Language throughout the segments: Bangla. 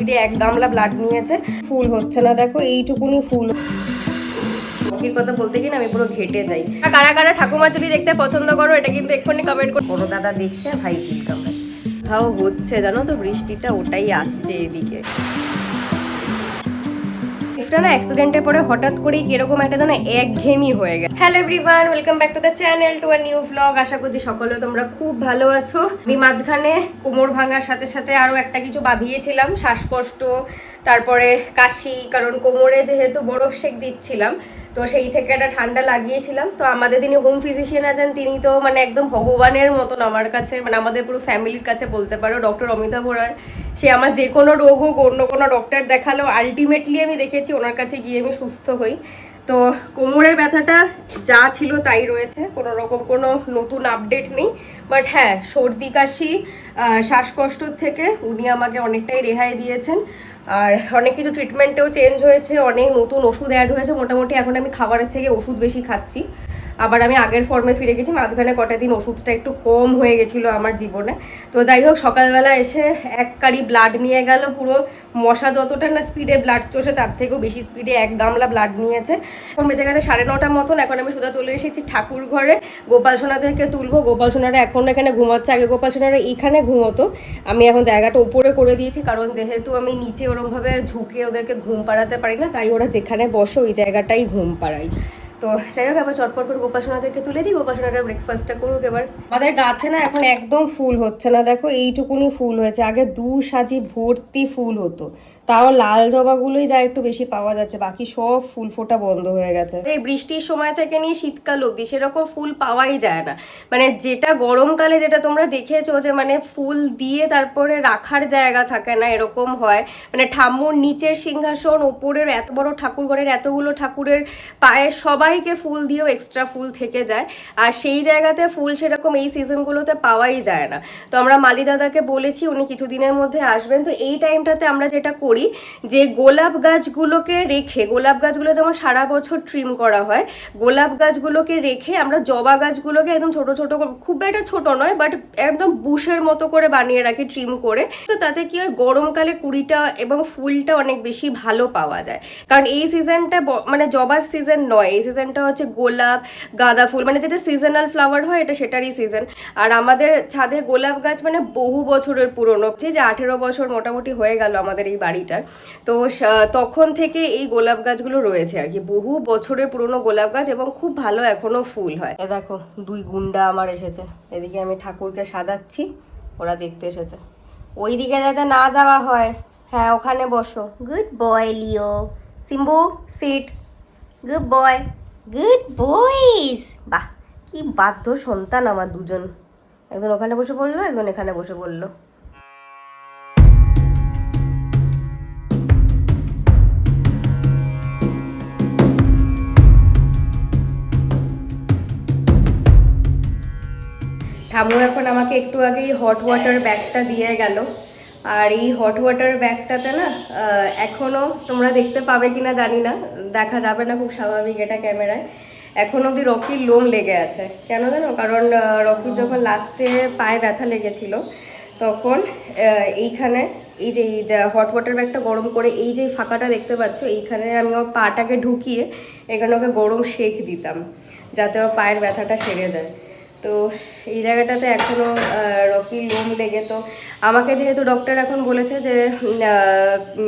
এটি এক গামলা ব্লাড নিয়েছে। ফুল হচ্ছে না, দেখো, এইটুকুনি ফুল। রকির কথা বলতে গিয়ে আমি পুরো ঘেটে যাই। আর কারা কারা ঠাকুমা চুরি দেখতে পছন্দ করো, এটা কিন্তু এক্ষুনি কমেন্ট করো বড় দাদা দেখছে ভাই কোথাও হচ্ছে, জানো তো, বৃষ্টিটা ওটাই আসছে এদিকে। একটা না অ্যাক্সিডেন্টে পরে হঠাৎ করেই কীরকম একটা যেন একঘেয়েমি হয়ে গেছে। Hello everyone welcome back to the channel to a new vlog আশা করছি সকলে তোমরা খুব ভালো আছো। আমি মাঝখানে কোমর ভাঙার সাথে সাথে আরও একটা কিছু বাঁধিয়েছিলাম, শ্বাসকষ্ট, তারপরে কাশি, কারণ কোমরে যেহেতু বরফ শেক দিচ্ছিলাম তো সেই থেকে একটা ঠান্ডা লাগিয়েছিলাম। তো আমাদের যিনি হোম ফিজিশিয়ান আছেন, তিনি তো মানে একদম ভগবানের মতন আমার কাছে মানে আমাদের পুরো ফ্যামিলির কাছে বলতে পারো ডক্টর অমিতাভ রায়। সে আমার যে কোনো রোগ হোক, অন্য কোনো ডক্টর দেখালেও আলটিমেটলি আমি দেখেছি ওনার কাছে গিয়ে আমি সুস্থ হই। তো কোমরের ব্যথাটা যা ছিল তাই রয়েছে, কোনো রকম কোনো নতুন আপডেট নেই। বাট হ্যাঁ সর্দি কাশি শ্বাসকষ্টর থেকে উনি আমাকে অনেকটাই রেহাই দিয়েছেন। আর অনেক কিছু ট্রিটমেন্টেও চেঞ্জ হয়েছে, অনেক নতুন ওষুধ অ্যাড হয়েছে। মোটামুটি এখন আমি খাবারের থেকে ওষুধ বেশি খাচ্ছি। আবার আমি আগের ফর্মে ফিরে গেছি, মাঝখানে কটা দিন ওষুধটা একটু কম হয়ে গেছিল আমার জীবনে। তো যাই হোক, সকালবেলা এসে এক কারি ব্লাড নিয়ে গেল পুরো। মশা যতটা না স্পিডে ব্লাড চষে, তার থেকেও বেশি স্পিডে এক গামলা ব্লাড নিয়েছে। এখন বেঁচে গেছে সাড়ে নটার মতন, এখন আমি সোজা চলে এসেছি ঠাকুর ঘরে। গোপাল সোনাদেরকে তুলবো। গোপাল সোনারা এখন এখানে ঘুমাচ্ছে। আগে গোপাল সোনারা এইখানে ঘুমোতো। আমি এখন জায়গাটা ওপরে করে দিয়েছি, কারণ যেহেতু আমি নিচে ওরমভাবে ঝুঁকে ওদেরকে ঘুম পাড়াতে পারি না, তাই ওরা যেখানে বসে ওই জায়গাটাই ঘুম পাড়াই তো যাই হোক আবার চটপট করে গোপাসনাদেরকে তুলে দিই। গোপাসনাটা ব্রেকফাস্টটা করুক এবার। আমাদের গাছে না এখন একদম ফুল হচ্ছে না। দেখো, এইটুকুনি ফুল হয়েছে। আগে দু সাজি ভর্তি ফুল হতো। তাও লাল জবাগুলোই যা একটু বেশি পাওয়া যাচ্ছে, বাকি সব ফুল ফোটা বন্ধ হয়ে গেছে। এই বৃষ্টির সময় থেকে নিয়ে শীতকাল অবধি সেরকম ফুল পাওয়াই যায় না। মানে যেটা গরমকালে যেটা তোমরা দেখেছ যে মানে ফুল দিয়ে তারপরে রাখার জায়গা থাকে না, এরকম হয়। মানে ঠাম্মুর নিচের সিংহাসন, ওপরের এত বড় ঠাকুর ঘরের এতগুলো ঠাকুরের পায়ে সবাইকে ফুল দিয়েও এক্সট্রা ফুল থেকে যায়। আর সেই জায়গাতে ফুল সেরকম এই সিজনগুলোতে পাওয়াই যায় না। তো আমরা মালি দাদাকে বলেছি, উনি কিছুদিনের মধ্যে আসবেন। তো এই টাইমটাতে আমরা যেটা করি যে গোলাপ গাছগুলোকে রেখে, গোলাপ গাছগুলো যেমন সারা বছর ট্রিম করা হয়, গোলাপ গাছগুলোকে রেখে আমরা জবা গাছগুলোকে একদম ছোট ছোট করে- খুব একটা ছোট নয় বাট একদম বুশের মতো করে বানিয়ে রাখি ট্রিম করে। তো তাতে কি হয়, গরমকালে কুড়িটা এবং ফুলটা অনেক বেশি ভালো পাওয়া যায়। কারণ এই সিজনটা মানে জবার সিজন নয়, এই সিজনটা হচ্ছে গোলাপ, গাঁদা ফুল মানে যেটা সিজনাল ফ্লাওয়ার হয়, এটা সেটারই সিজন আর আমাদের ছাদে গোলাপ গাছ মানে বহু বছরের পুরনো, যে যে আঠেরো বছর মোটামুটি হয়ে গেল আমাদের এই বাড়িটার তো তখন থেকে এই গোলাপ গাছগুলো রয়েছে আর কি। বহু বছরের পুরনো গোলাপ গাছ এবং খুব ভালো এখনও ফুল হয়। এ দেখো দুই গুন্ডা আমার এসেছে। এদিকে আমি ঠাকুরকে সাজাচ্ছি ওরা দেখতে এসেছে। ওই দিকে যাতে না যাওয়া হয় হ্যাঁ ওখানে বসো। Good boy Leo Simbu sit good boy good boys বাহ কি বাধ্য সন্তান আমার দুজন। একজন ওখানে বসে পড়ল একজন এখানে বসে পড়ল। ঠাম্মু এখন আমাকে একটু আগেই হট ওয়াটার ব্যাগটা দিয়ে গেল। আর এই হট ওয়াটার ব্যাগটাতে না আহ, এখনও তোমরা দেখতে পাবে কিনা জানি না দেখা যাবে না খুব স্বাভাবিক এটা ক্যামেরায়। এখন অবধি রকির লোম লেগে আছে কেন জানো? কারণ রকির যখন লাস্টে পায়ে ব্যথা লেগেছিল তখন এইখানে এই যে এই হট ওয়াটার ব্যাগটা গরম করে এই যে ফাঁকাটা দেখতে পাচ্ছ এইখানে আমি আমার পাটাকে ঢুকিয়ে এখানে ওকে গরম শেক দিতাম যাতে ওর পায়ের ব্যথাটা সেরে যায়। তো এই জায়গাটাতে এখনও রকি লোম লেগে। তো আমাকে যেহেতু ডক্টর এখন বলেছে যে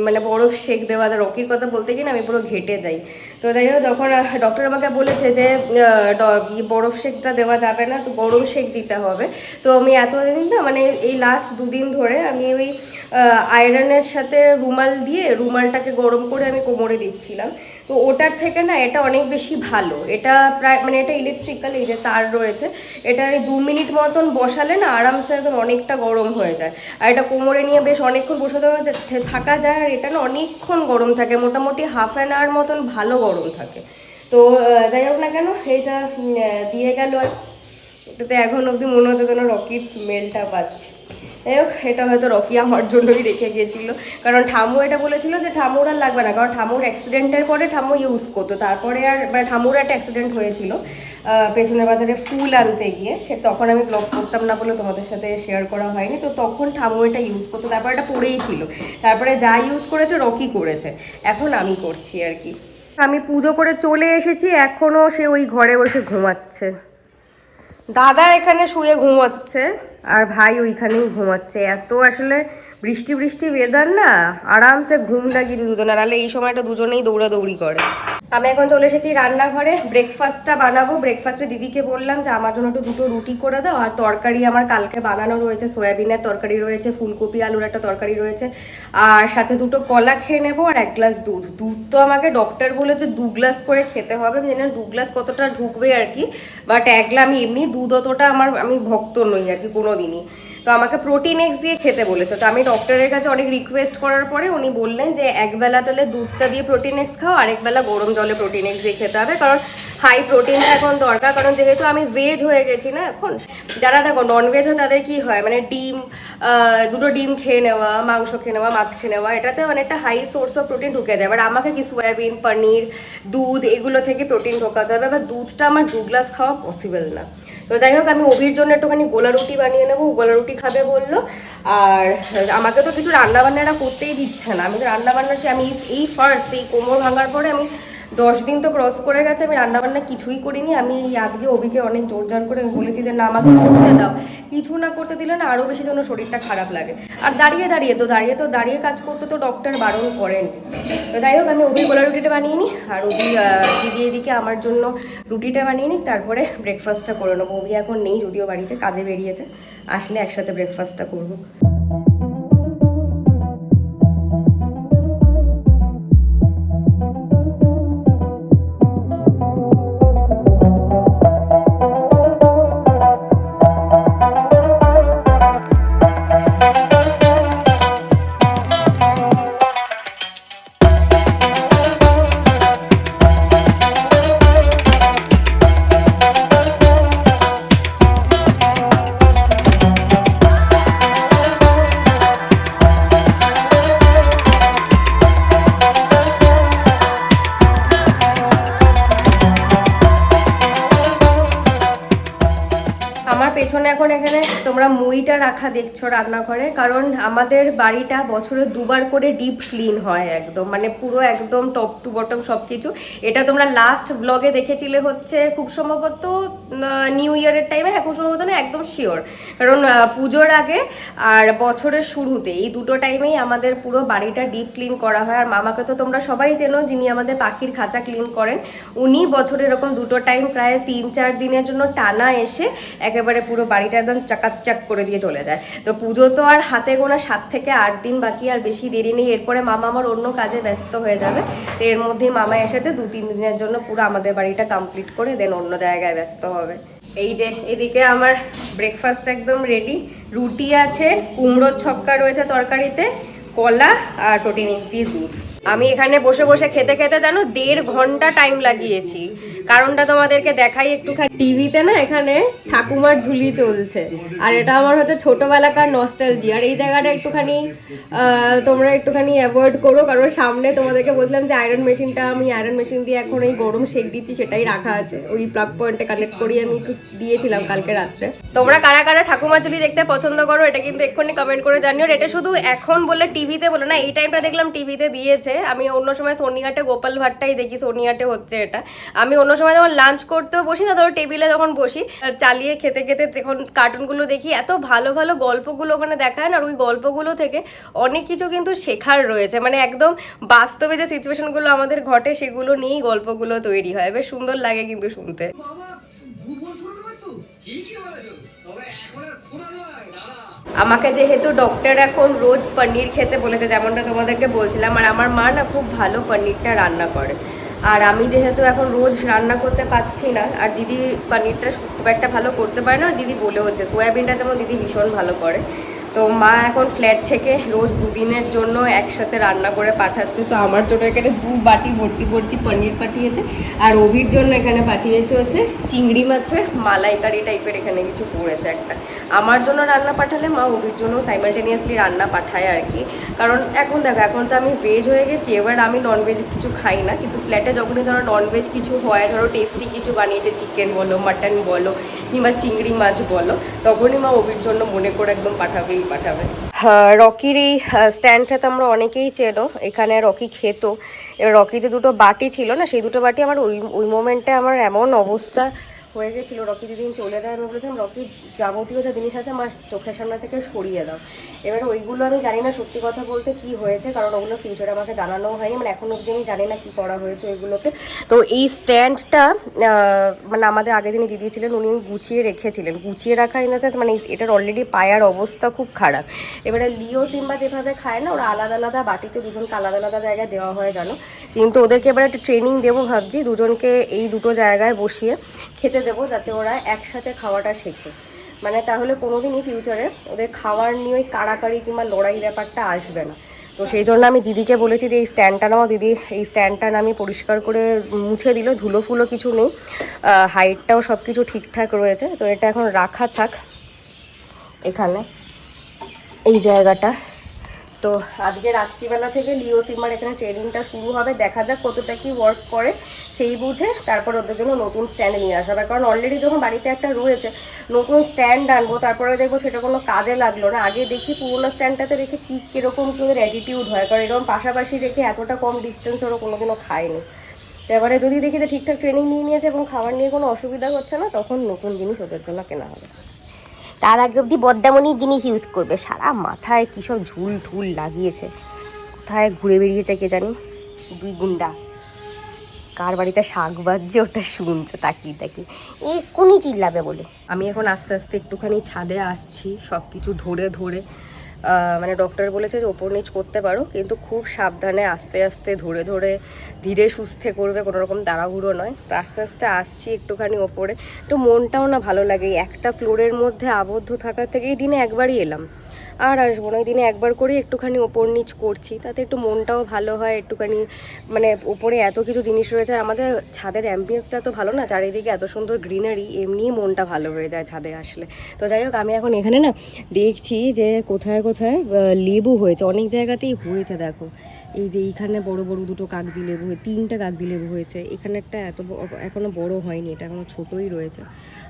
মানে বরফ শেক দেওয়া যায় রকির কথা বলতে গিয়ে আমি পুরো ঘেটে যাই। তো যাই হোক, যখন ডক্টর আমাকে বলেছে যে বরফ শেকটা দেওয়া যাবে না, তো গরম শেক দিতে হবে। তো আমি এতদিন না মানে এই লাস্ট দুদিন ধরে আমি ওই আয়রনের সাথে রুমাল দিয়ে, রুমালটাকে গরম করে আমি কোমরে দিচ্ছিলাম। তো ওটার থেকে না এটা অনেক বেশি ভালো। এটা প্রায় মানে এটা ইলেকট্রিক্যাল এই যে তার রয়েছে, এটা দু মিনিট মতন বসালে না আরামসে একদম অনেকটা গরম হয়ে যায়। আর এটা কোমরে নিয়ে বেশ অনেকক্ষণ বসে থাকা যা- থাকা যায়, আর এটা না অনেকক্ষণ গরম থাকে, মোটামুটি হাফ অ্যান আওয়ার মতন ভালো গরম থাকে। তো যাই হোক না কেন এটা দিয়ে গেল আর। এটাতে এখন অবধি মনে হচ্ছে যেন রকির স্মেলটা পাচ্ছি। এটা হয়তো রকিয়া হওয়ার জন্যই রেখে গিয়েছিল। কারণ ঠামু এটা বলেছিল যে ঠামুর আর লাগবে না, কারণ ঠামুর অ্যাক্সিডেন্টের পরে ঠামু ইউজ করতো। তারপরে আর মানে ঠামুর একটা অ্যাক্সিডেন্ট হয়েছিল পেছনের বাজারে ফুল আনতে গিয়ে। সে তখন আমি ব্লগ করতাম না বলে তোমাদের সাথে শেয়ার করা হয়নি। তো তখন ঠামু এটা ইউজ করতো, তারপর এটা পড়েই ছিল। তারপরে যা ইউজ করেছে রকি করেছে। এখন আমি করছি আর কি। আমি পুজো করে চলে এসেছি এখনও সে ওই ঘরে বসে ঘুমাচ্ছে। দাদা এখানে শুয়ে ঘুমাচ্ছে আর ভাই ওইখানেই ঘুমাচ্ছে। এত আসলে বৃষ্টি বৃষ্টি ওয়েদার না আরামসে ঘুম দিই দুজনে নাহলে এই সময়টা দুজনেই দৌড়াদৌড়ি করে। আমি এখন চলে এসেছি রান্নাঘরে। ব্রেকফাস্টটা বানাবো। ব্রেকফাস্টে দিদিকে বললাম যে, আমার জন্য একটু দুটো রুটি করে দাও। আর তরকারি আমার কালকে বানানো রয়েছে। সয়াবিনের তরকারি রয়েছে, ফুলকপি, আলুর একটা তরকারি রয়েছে। আর সাথে দুটো কলা খেয়ে নেব আর এক গ্লাস দুধ। দুধ তো আমাকে ডক্টর বলেছে, দু গ্লাস করে খেতে হবে। আমি জানি দু গ্লাস কতটা ঢুকবে আর কি। বাট এক গ্লাস আমি এমনি দুধ অতটা আমার, আমি ভক্ত নই আর কি কোনো দিনই তো আমাকে প্রোটিন এক্স দিয়ে খেতে বলেছে। তো আমি ডক্টরের কাছে অনেক রিকোয়েস্ট করার পরে উনি বললেন যে, একবেলা তাহলে দুধটা দিয়ে প্রোটিন এক্স খাও আরেকবেলা গরম জলে প্রোটিন এক্স দিয়ে খেতে হবে। কারণ হাই প্রোটিনটা এখন দরকার, কারণ যেহেতু আমি ভেজ হয়ে গেছি না এখন, যারা দেখো নন ভেজ হয় তাদের কি হয়? মানে ডিম দুটো ডিম খেয়ে নেওয়া, মাংস খেয়ে নেওয়া, মাছ খেয়ে নেওয়া, এটাতে অনেকটা হাই সোর্স অফ প্রোটিন ঢুকে যায়। এবার আমাকে কি সয়াবিন পনির, দুধ, এগুলো থেকে প্রোটিন ঢোকাতে হবে। এবার দুধটা আমার দু গ্লাস খাওয়া পসিবল না। তো যাই হোক আমি অভির জন্য একটুখানি গোলা রুটি বানিয়ে নেব গোলা রুটি খাবে বলল। আর আমাকে তো কিছু রান্না বান্নাটা করতেই দিচ্ছে না। আমি তো রান্নাবান্না বান্না আমি এই ফার্স্ট এই কোমর ভাঙার পরে আমি দশ দিন তো ক্রস করে গেছে আমি রান্না বান্না কিছুই করিনি। আমি আজকে অভিকে অনেক জোর জার করে আমি বলেছি যে না আমাকে করতে দাও। কিছু না করতে দিলে না আরও বেশি যেন শরীরটা খারাপ লাগে। আর দাঁড়িয়ে দাঁড়িয়ে তো দাঁড়িয়ে তো, দাঁড়িয়ে কাজ করতে তো ডক্টর বারণ করেন। তো যাই হোক, আমি অভি গোলা রুটিটা বানিয়ে নিই, আর অভি দিদি এদিকে আমার জন্য রুটিটা বানিয়ে নিই তারপরে ব্রেকফাস্টটা করে নেব। অভি এখন নেই, যদিও বাড়িতে কাজে বেরিয়েছে, আসলে একসাথে ব্রেকফাস্টটা করব। তোমরা মুইটা রাখা দেখছ রান্নাঘরে? কারণ আমাদের বাড়িটা বছরে দুবার করে ডিপ ক্লিন হয় একদম। মানে পুরো একদম টপ টু বটম সব কিছু এটা তোমরা লাস্ট ব্লগে দেখেছিলে হচ্ছে খুব সম্ভবত নিউ ইয়ারের টাইমে হ্যাঁ খুব সম্ভবত না, একদম শিওর কারণ পুজোর আগে আর বছরের শুরুতে এই দুটো টাইমেই আমাদের পুরো বাড়িটা ডিপ ক্লিন করা হয়। আর মামাকে তো তোমরা সবাই চেনো, যিনি আমাদের পাখির খাঁচা ক্লিন করেন, উনি বছরে এরকম দুটো টাইম প্রায় তিন চার দিনের জন্য টানা এসে একেবারে পুরো বাড়িটা একদম চাকাচাক করে দিয়ে চলে যায়। তো পুজো তো আর হাতে গোনা সাত থেকে আট দিন বাকি, আর বেশি দেরি নেই। এরপরে মামা আমার অন্য কাজে ব্যস্ত হয়ে যাবে। তো এর মধ্যেই মামা এসেছে, দু তিন দিনের জন্য পুরো আমাদের বাড়িটা কমপ্লিট করে দেন অন্য জায়গায় ব্যস্ত হবে। এই যে, এদিকে আমার ব্রেকফাস্ট একদম রেডি রুটি আছে, কুমড়োর ছক্কা রয়েছে তরকারিতে। কলা আর প্রোটিন মিক্স দিয়ে দুধ আমি এখানে বসে বসে খেতে খেতে জানো দেড় ঘণ্টা টাইম লাগিয়েছি। কারণটা তোমাদেরকে দেখাই একটুখানি। টিভিতে না এখানে ঠাকুমার ঝুলি চলছে। আর এটা আমার হচ্ছে ছোটবেলাকার নস্টালজি আর এই জায়গাটা একটুখানি তোমরা একটুখানি অ্যাভয়েড করো। কারণ সামনে তোমাদেরকে বলছিলাম যে আয়রন মেশিনটা আমি আয়রন মেশিন দিয়ে এখন এই গরম শেক দিচ্ছি, সেটাই রাখা আছে। ওই প্লাগ পয়েন্টে কানেক্ট করিয়ে আমি দিয়েছিলাম কালকে রাত্রে। তোমরা কারা কারা ঠাকুমার ঝুলি দেখতে পছন্দ করো, এটা কিন্তু এক্ষুনি কমেন্ট করে জানিও। এটা শুধু এখন বলে টিভিতে বলো না এই টাইমটা দেখলাম টিভিতে দিয়েছে। আমি অন্য সময় সোনিয়াটে গোপাল ভাটটাই দেখি সোনিয়াটে হচ্ছে এটা। আমি অন্য সময় যখন লাঞ্চ করতেও বসি না ধরো টেবিলে যখন বসি চালিয়ে খেতে খেতে তখন কার্টুনগুলো দেখি এত ভালো ভালো গল্পগুলো ওখানে দেখায় না আর ওই গল্পগুলো থেকে অনেক কিছু কিন্তু শেখার রয়েছে। মানে একদম বাস্তবে যে সিচুয়েশনগুলো আমাদের ঘটে সেগুলো নিয়েই গল্পগুলো তৈরি হয়। বেশ সুন্দর লাগে কিন্তু শুনতে। আমাকে যেহেতু ডক্টর এখন রোজ পনির খেতে বলেছে, যেমনটা তোমাদেরকে বলছিলাম, আর আমার মা না খুব ভালো পনিরটা রান্না করে। আর আমি যেহেতু এখন রোজ রান্না করতে পারছি না, আর দিদি পনিরটা খুব একটা ভালো করতে পারে না, দিদি বলেওছে, সোয়াবিনটা যেমন দিদি ভীষণ ভালো করে। তো মা এখন ফ্ল্যাট থেকে রোজ দুদিনের জন্য একসাথে রান্না করে পাঠাচ্ছে। তো আমার জন্য এখানে দু বাটি ভর্তি ভর্তি পনির পাঠিয়েছে। আর অভির জন্য এখানে পাঠিয়েছে হচ্ছে চিংড়ি মাছের মালাইকারি টাইপের এখানে কিছু পড়েছে একটা। আমার জন্য রান্না পাঠালে মা অভির জন্য সাইমালটেনিয়াসলি রান্না পাঠায় আর কি। কারণ এখন দেখো, এখন তো আমি ভেজ হয়ে গেছি, এবার আমি ননভেজ কিছু খাই না। কিন্তু ফ্ল্যাটে যখনই ধরো ননভেজ কিছু হয়, ধরো টেস্টি কিছু বানিয়েছে চিকেন বলো মাটন বলো, কিংবা চিংড়ি মাছ বলো, তখনই মা অভির জন্য মনে করে একদম পাঠাবেই। পাঠাবে? রকির এই স্ট্যান্ডটা তো আমরা অনেকেই চেনো। এখানে রকি খেত। রকি যে দুটো বাটি ছিল না, সেই দুটো বাটি আমার ওই ওই মোমেন্টে আমার এমন অবস্থা হয়ে গেছিল। রকি যেদিন চলে যায়, আমি বলেছিলাম, রকি, যাবতীয় যা জিনিস আছে আমার চোখের সামনে থেকে সরিয়ে দাও। এবার ওইগুলো আমি জানি না সত্যি কথা বলতে কি হয়েছে, কারণ ওগুলো ফিউচারে আমাকে জানানো হয়নি। মানে এখন অবধি আমি জানি না কি করা হয়েছে ওইগুলোতে। তো এই স্ট্যান্ডটা মানে আমাদের আগে যিনি দিদি ছিলেন উনি গুছিয়ে রেখেছিলেন। গুছিয়ে রাখা ইন দ্য মানে এটার অলরেডি পায়ার অবস্থা খুব খারাপ। এবারে লিও সিম্বা যেভাবে খায় না, ওরা আলাদা আলাদা বাটিতে দুজনকে আলাদা আলাদা জায়গায় দেওয়া হয়, জানো? কিন্তু ওদেরকে এবার একটা ট্রেনিং দেবো ভাবছি, দুজনকে এই দুটো জায়গায় বসিয়ে খেতে দেবো যাতে ওরা একসাথে খাওয়াটা শেখে। মানে তাহলে কোনো দিনই ফিউচারে ওদের খাওয়ার নিয়ে ওই কাড়াকাড়ি কিংবা লড়াই ব্যাপারটা আসবে না। তো সেই জন্য আমি দিদিকে বলেছি যে, এই স্ট্যান্ডটা নাও দিদি। এই স্ট্যান্ডটা আমি পরিষ্কার করে মুছে দিল। ধুলো ফুলো কিছু নেই। হাইটটাও সব কিছু ঠিকঠাক রয়েছে। তো এটা এখন রাখা থাক এখানে। এই জায়গাটা। তো আজকে রাত্রিবেলা থেকে লিও সিমার এখানে ট্রেনিংটা শুরু হবে। দেখা যাক কতটা কি ওয়ার্ক করে, সেই বুঝে তারপর ওদের জন্য নতুন স্ট্যান্ড নিয়ে আসা হবে। কারণ অলরেডি যখন বাড়িতে একটা রয়েছে, নতুন স্ট্যান্ড আনব, তারপরে দেখব সেটা কোনো কাজে লাগল না। আগে দেখি পুরোনো স্ট্যান্ডটাতে রেখে কী কীরকম কি ওদের অ্যাটিটিউড হয়। কারণ এরকম পাশাপাশি রেখে এতটা কম ডিস্টেন্স ওরা কোনোদিনও খায়নি। তো এবারে যদি দেখি যে ঠিকঠাক ট্রেনিং নিয়ে নিয়েছে এবং খাবার নিয়ে কোনো অসুবিধা হচ্ছে না, তখন নতুন জিনিস ওদের জন্য কেনা হবে। তার আগে অবধি বদ্যামনি জিনিস ইউজ করবে। সারা মাথায় কী সব ঝুল ঢুল লাগিয়েছে। কোথায় ঘুরে বেরিয়েছে কে জানি? দুই গুন্ডা। কার বাড়িতে শাক বাজছে ওটা শুনছে, তাকিয়ে তাকিয়ে। এক্ষুনি চিল্লাবে বলে। আমি এখন আস্তে আস্তে একটুখানি ছাদে আসছি সব কিছু ধরে ধরে। মানে ডক্টর বলেছে যে ওপর নিচ করতে পারো, কিন্তু খুব সাবধানে আস্তে আস্তে ধরে ধরে ধীরে সুস্থে করবে, কোনো রকম তাড়াহুড়ো নয়। তো আস্তে আস্তে আসছি একটুখানি ওপরে। একটু মনটাও না ভালো লাগে। একটা ফ্লোরের মধ্যে আবদ্ধ থাকার থেকে এই দিনে একবারই এলাম। আর আসব না। দিনে একবার করে একটুখানি ওপর নিচ করছি, তাতে একটু মনটাও ভালো হয়, একটুখানি মানে ওপরে এত কিছু জিনিস রয়েছে। আর আমাদের ছাদের অ্যাম্বিয়েন্সটা তো ভালো না, চারিদিকে এত সুন্দর গ্রিনারি এমনিই মনটা ভালো হয়ে যায় ছাদে আসলে। তো যাই হোক, আমি এখন এখানে না দেখছি যে কোথায় কোথায় লেবু হয়েছে। অনেক জায়গাতেই হয়েছে, দেখো। এই যে এইখানে বড় বড় দুটো কাগজি লেবু হয়ে, তিনটা কাগজি লেবু হয়েছে। এখানে একটা এত ব- এখনও বড় হয়নি, এটা এখনও ছোটই রয়েছে।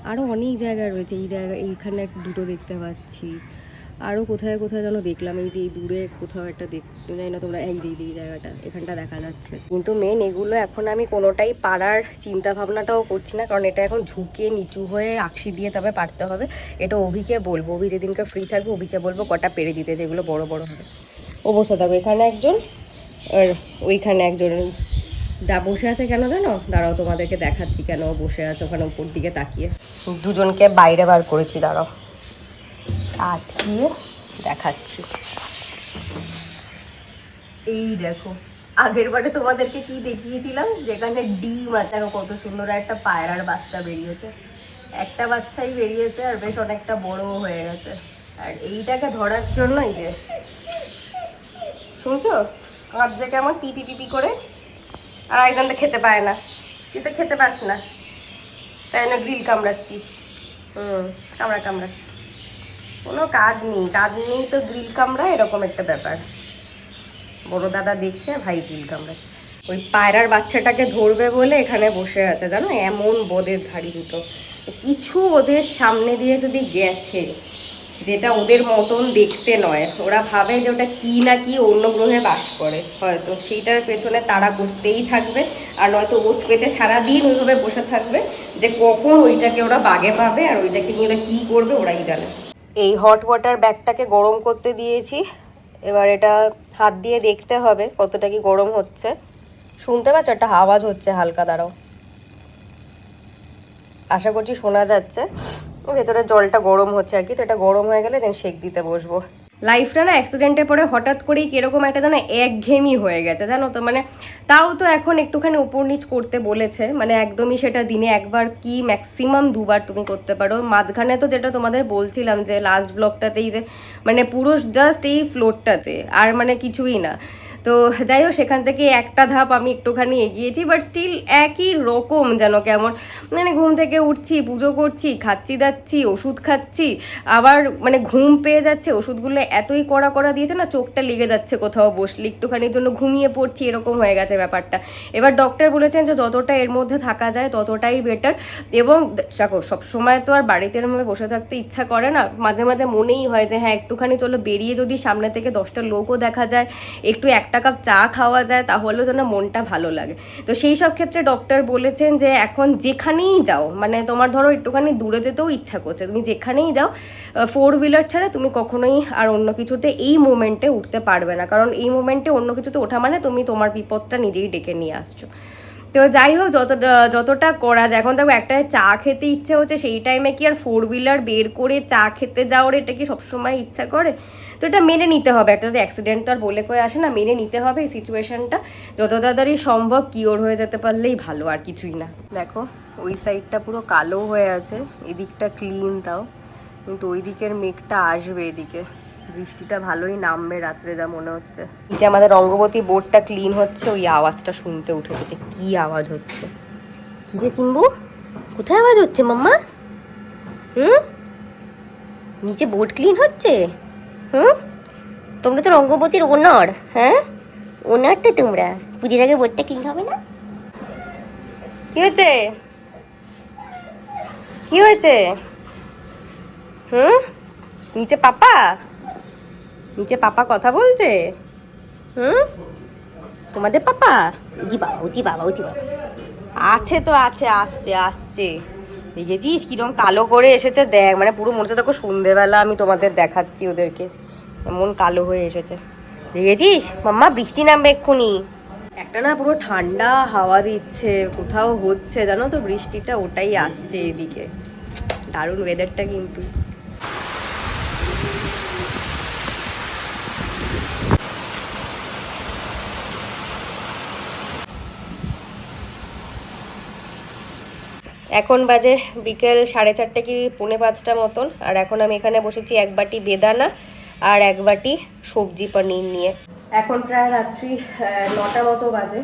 আরও অনেক জায়গায় রয়েছে। এই জায়গা, এইখানে দুটো দেখতে পাচ্ছি। আরও কোথায় কোথায় যেন দেখলাম, এই যে দূরে কোথাও একটা দেখতে জানি না তোমরা, এই যে জায়গাটা, এখানটা দেখা যাচ্ছে। কিন্তু মেন এগুলো এখন আমি কোনোটাই পাড়ার চিন্তা ভাবনাটাও করছি না, কারণ এটা এখন ঝুঁকে নিচু হয়ে আকশি দিয়ে তবে পারতে হবে। এটা অভিকে বলব, অভি যেদিনকে ফ্রি থাকবে, অভিকে বলব কটা পেরে দিতে, যেগুলো বড় বড় হবে। ও বসে থাকবে এখানে একজন, আর ওইখানে একজন দা বসে আছে কেন জানো? দাঁড়াও তোমাদেরকে দেখাচ্ছি কেন বসে আছে ওখানে উপর দিকে তাকিয়ে। দুজনকে বাইরে বার করেছি, দাঁড়াও। আটকিয়ে দেখাচ্ছি। এই দেখো, আগের বারে তোমাদেরকে কি দেখিয়েছিলাম? যেখানে ডিম আছে কত সুন্দর একটা পায়রার বাচ্চা বেরিয়েছে। একটা বাচ্চাই বেরিয়েছে আর বেশ অনেকটা বড়ও হয়ে গেছে। আর এইটাকে ধরার জন্যই যে, শুনছো? কাঁদছে কেমন? পিপি পিপি করে। আর একজন তো খেতে পায় না। তুই তো খেতে পাস না। তাই না গ্রিল কামড়াচ্ছিস। হুম, কামড়া কামড়া। কোনো কাজ নেই। কাজ নেই তো গ্রিল কামড়া এরকম একটা ব্যাপার। বড় দাদা দেখছে, ভাই গ্রিল কামড়াচ্ছে। ওই পায়রার বাচ্চাটাকে ধরবে বলে এখানে বসে আছে, জানো? এমন বোদের ধাড়ি দুটো। কিছু ওদের সামনে দিয়ে যদি গেছে, যেটা ওদের মতন দেখতে নয়, ওরা ভাবে যে ওটা কী না কি অন্য গ্রহে বাস করে। হয়তো সেইটার পেছনে তারা করতেই থাকবে, আর নয়তো ওত পেতে সারাদিন ওইভাবে বসে থাকবে যে কখন ওইটাকে ওরা বাগে পাবে আর ওইটাকে নিয়ে ওরা কী করবে ওরাই জানে। এই হট ওয়াটার ব্যাগটাকে গরম করতে দিয়েছি। এবার এটা হাত দিয়ে দেখতে হবে কতটা কি গরম হচ্ছে। শুনতে পাচ্ছ? একটা আওয়াজ হচ্ছে হালকা, দাঁড়াও। আশা করছি শোনা যাচ্ছে। ভেতরে জলটা গরম হচ্ছে আর কি, তো এটা গরম হয়ে গেলে দেন শেক দিতে বসবো। লাইফটা না অ্যাক্সিডেন্টে পরে হঠাৎ করেই কীরকম একটা যেন একঘেয়েমি হয়ে গেছে, জানো তো? মানে তাও তো এখন একটুখানি উপর নিচ করতে বলেছে মানে একদমই সেটা দিনে একবার কি ম্যাক্সিমাম দুবার তুমি করতে পারো। মাঝখানে তো যেটা তোমাদের বলছিলাম যে লাস্ট ব্লকটাতেই যে মানে পুরো জাস্ট এই ফ্লোরটাতে আর মানে কিছুই না। তো যাই হোক সেখান থেকে একটা ধাপ আমি একটুখানি এগিয়েছি বাট স্টিল একই রকম যেন কেমন। মানে ঘুম থেকে উঠছি, পুজো করছি, খাচ্ছি দাচ্ছি, ওষুধ খাচ্ছি, আবার মানে ঘুম পেয়ে যাচ্ছে, ওষুধগুলো এতই কড়া কড়া দিয়েছে না, চোখটা লেগে যাচ্ছে কোথাও বসলে। একটুখানির জন্য ঘুমিয়ে পড়ছি, এরকম হয়ে গেছে ব্যাপারটা। এবার ডক্টর বলেছেন যে, যতটা এর মধ্যে থাকা যায়, ততটাই বেটার এবং দেখো সবসময় তো আর বাড়িতে এরমভাবে বসে থাকতে ইচ্ছা করে না। মাঝে মাঝে মনেই হয় যে হ্যাঁ একটুখানি চলো বেরিয়ে যদি সামনে থেকে দশটা লোকও দেখা যায়, একটু একটা কাপ চা খাওয়া যায়, তাহলেও যেন মনটা ভালো লাগে। তো সেই সব ক্ষেত্রে ডক্টর বলেছেন যে, এখন যেখানেই যাও মানে তোমার ধরো একটুখানি দূরে যেতেও ইচ্ছা করছে, তুমি যেখানেই যাও ফোর হুইলার ছাড়া তুমি কখনোই আর অন্য কিছুতে এই মোমেন্টে উঠতে পারবে না। কারণ এই মোমেন্টে অন্য কিছুতে ওঠা মানে তুমি তোমার বিপদটা নিজেই ডেকে নিয়ে আসছো। তো যাই হোক, যত, যতটা করা যায়, এখন দেখো একটা চা খেতে ইচ্ছে হচ্ছে, সেই টাইমে কি আর ফোর হুইলার বের করে চা খেতে যাওয়ার এটা কি সবসময় ইচ্ছা করে? তো এটা মেনে নিতে হবে। একটা যদি অ্যাক্সিডেন্ট তো আর বলে কয়ে আসে না মেনে নিতে হবে এই সিচুয়েশনটা যত তাড়াতাড়ি সম্ভব কিওর হয়ে যেতে পারলেই ভালো আর কিছুই না। দেখো ওই সাইডটা পুরো কালো হয়ে আছে এদিকটা ক্লিন তাও। কিন্তু ওই দিকের মেঘটা আসবে এদিকে। বৃষ্টিটা ভালোই নামবে রাত্রে যা মনে হচ্ছে। যে আমাদের অঙ্গবতী বোর্ডটা ক্লিন হচ্ছে ওই আওয়াজটা শুনতে উঠেছে যে কি আওয়াজ হচ্ছে? কি রে সিম্বু? কোথায় আওয়াজ হচ্ছে মাম্মা? হুম? নিচে বোর্ড ক্লিন হচ্ছে? হুম? তোমরা তো রঙ্গবতীর ওনার হ্যাঁ? ওনার তো তোমরা। পুজোর আগে বোর্ডটা ক্লিন হবে না? কি হয়েছে? কি হয়েছে? হুম? নিচে পাপা? নিচে পাপা কথা বলছে? হুম? তোমাদের পাপা? উজি বাবা উজি বাবা উজি বাবা। আছে তো, আছে, আসছে আসছে। দেখেছিস কিরম কালো করে এসেছে? দেখ মানে পুরো মনে হচ্ছে দেখো সন্ধেবেলা আমি তোমাদের দেখাচ্ছি ওদেরকে। এমন কালো হয়ে এসেছে। দেখেছিস? মাম্মা বৃষ্টি নামবে এক্ষুনি। একটা না পুরো ঠান্ডা হাওয়া দিচ্ছে কোথাও হচ্ছে জানো তো বৃষ্টিটা ওটাই আসছে এদিকে। দারুণ ওয়েদারটা কিন্তু। এখন বাজে বিকেল সাড়ে চারটে কি পৌনে পাঁচটা মতন। আর এখন আমি এখানে বসেছি এক বাটি বেদানা। আর এক বাটি সবজি পনির নিয়ে। এখন প্রায় রাত্রি নটা মতো বাজে।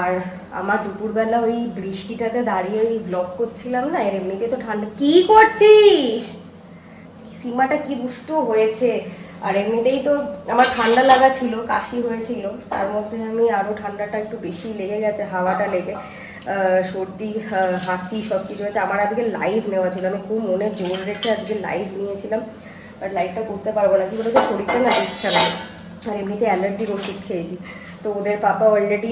আর আমার দুপুরবেলা ওই বৃষ্টিটাতে দাঁড়িয়ে ওই ব্লগ করছিলাম না, এর এমনিতে তো ঠান্ডা। কি করছিস? সীমাটা কি দুষ্ট হয়েছে? আর এমনিতেই তো আমার ঠান্ডা লাগা ছিল, কাশি হয়েছিল। তার মধ্যে আমি আরও ঠান্ডাটা একটু বেশি লেগে গেছে, হাওয়াটা লেগে। সর্দি হাঁচি সব কিছু হয়েছে। আমার আজকে লাইভ নেওয়া ছিল। আমি খুব মনে জোর রেখে আজকে লাইভ নিয়েছিলাম। বাট লাইফটা করতে পারব না। কি বলতো? শরীরটা না ইচ্ছা নেই। আর এমনিতে অ্যালার্জির ওষুধ খেয়েছি। তো ওদের পাপা অলরেডি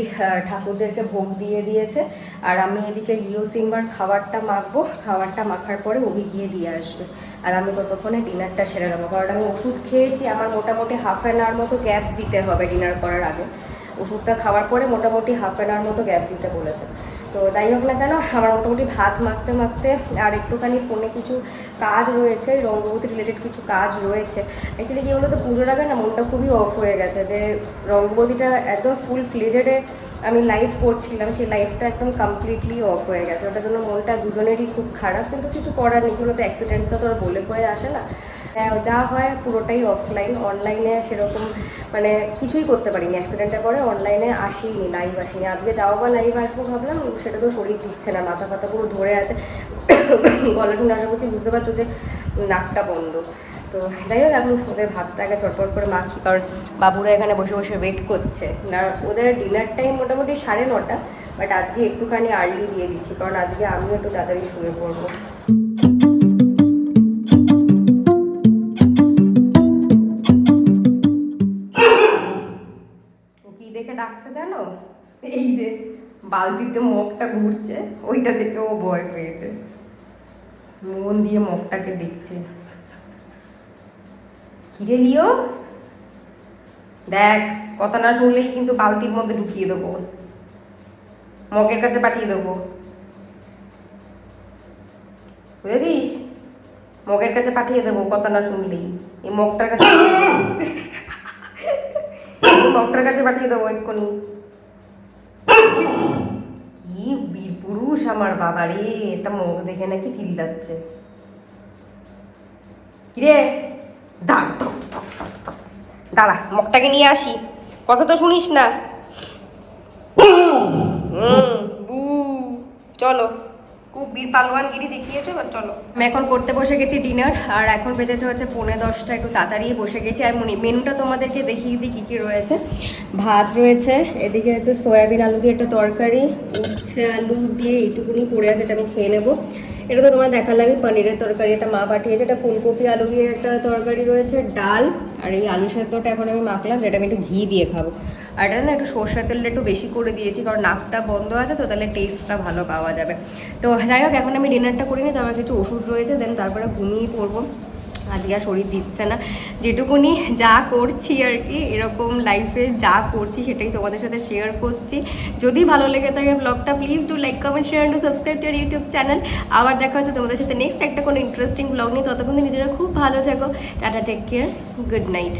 ঠাকুরদেরকে ভোগ দিয়ে দিয়েছে। আর আমি এদিকে লিও সিম্বার খাবারটা মাখবো। খাবারটা মাখার পরে ওবি গিয়ে দিয়ে আসবে। আর আমি ততক্ষণে ডিনারটা সেরে নেব। কারণ আমি ওষুধ খেয়েছি, আমার মোটামুটি হাফ অ্যান আওয়ার মতো গ্যাপ দিতে হবে ডিনার করার আগে। ওষুধটা খাওয়ার পরে মোটামুটি হাফ অ্যান আওয়ার মতো গ্যাপ দিতে বলেছে। তো যাই হোক না কেন আমার মোটামুটি ভাত মাখতে মাখতে আর একটুখানি ফোনে কিছু কাজ রয়েছে, রঙ্গবতী রিলেটেড কিছু কাজ রয়েছে। অ্যাকচুয়ালি কী বলতো, পুজোর আগে না মনটা খুবই অফ হয়ে গেছে যে রঙ্গবতীটা একদম ফুল ফ্লেজেডে আমি লাইভ করছিলাম, সেই লাইফটা একদম কমপ্লিটলি অফ হয়ে গেছে। ওটার জন্য মনটা দুজনেরই খুব খারাপ, কিন্তু কিছু করার নেই। বলতে অ্যাক্সিডেন্টটা তো আর বলে কয়ে আসে না। যা হয় পুরোটাই অফলাইন অনলাইনে সেরকম মানে কিছুই করতে পারিনি। অ্যাক্সিডেন্টের পরে অনলাইনে আসিনি লাইভ আসিনি। আজকে যাওয়া বা লাইভ আসব ভাবলাম, সেটা তো শরীর দিচ্ছে না মাথা ফাতা পুরো ধরে আছে। গলা শুনে আশা করছি বুঝতে পারছ যে নাকটা বন্ধ। তো যাই হোক, এখন ওদের ভাতটা আগে চটপট করে মাখি, কারণ বাবুরা এখানে বসে বসে ওয়েট করছে। না, ওদের ডিনার টাইম মোটামুটি সাড়ে নটা বাট আজকে একটুখানি আর্লি দিয়ে দিচ্ছি, কারণ আজকে আমিও একটু তাড়াতাড়ি শুয়ে পড়ব। এই যে বালতিতে মুখটা ঘুরছে ওইটা দেখে ও ভয় পেয়েছে। মন দিয়ে মুখটাকে দেখছে। কিরে লিও? দেখ কথা না শুনলেই কিন্তু বালতির মধ্যে ঢুকিয়ে দেবো। মগের কাছে পাঠিয়ে দেবো। বুঝেছিস? মগের কাছে পাঠিয়ে দেবো কথা না শুনলেই। এই মগটার কাছে মগটার কাছে পাঠিয়ে দেবো এক্ষুনি কি বীর পুরুষ আমার বাবা রে একটা মুখ দেখে নাকি চিল্লাচ্ছে। কিরে? দাঁড় দাঁড়া মগটাকে নিয়ে আসি। কথা তো শুনিস না। বীর পালোয়ানগিরি দেখিয়েছো? এবার চলো। আমি এখন করতে বসে গেছি ডিনার আর এখন বেজেছে হচ্ছে পৌনে দশটা, একটু তাড়াতাড়ি বসে গেছি। আর মেনুটা তোমাদেরকে দেখিয়ে দিই কী কী রয়েছে। ভাত রয়েছে, এদিকে হচ্ছে সয়াবিন আলু দিয়ে একটা তরকারি, উচ্ছে আলু দিয়ে এইটুকুনি পড়ে আছে, এটা আমি খেয়ে নেব। এটা তো তোমার দেখালামই, পনিরের তরকারি, এটা মা পাঠিয়েছে, এটা ফুলকপি আলু দিয়ে একটা তরকারি রয়েছে, ডাল আর এই আলু সেদ্ধটা এখন আমি মাখলাম, যেটা আমি একটু ঘি দিয়ে খাব। আর এটা না একটু সর্ষের তেলটা একটু বেশি করে দিয়েছি, কারণ নাকটা বন্ধ আছে তো, তাহলে টেস্টটা ভালো পাওয়া যাবে। তো যাই হোক, এখন আমি ডিনারটা করিনি তো আমার কিছু ওষুধ রয়েছে দেন তারপরে ঘুমিয়ে পড়ব। আজকে আর শরীর দিচ্ছে না। যেটুকুনি যা করছি আর কি, এরকম লাইফে যা করছি সেটাই তোমাদের সাথে শেয়ার করছি। যদি ভালো লেগে থাকে ব্লগটা please do like comment share do subscribe to YouTube channel আবার দেখা হচ্ছে তোমাদের সাথে নেক্সট একটা কোনো ইন্টারেস্টিং ব্লগ নিয়ে। ততক্ষণ নিজেরা খুব ভালো থেকো। Tata take care good night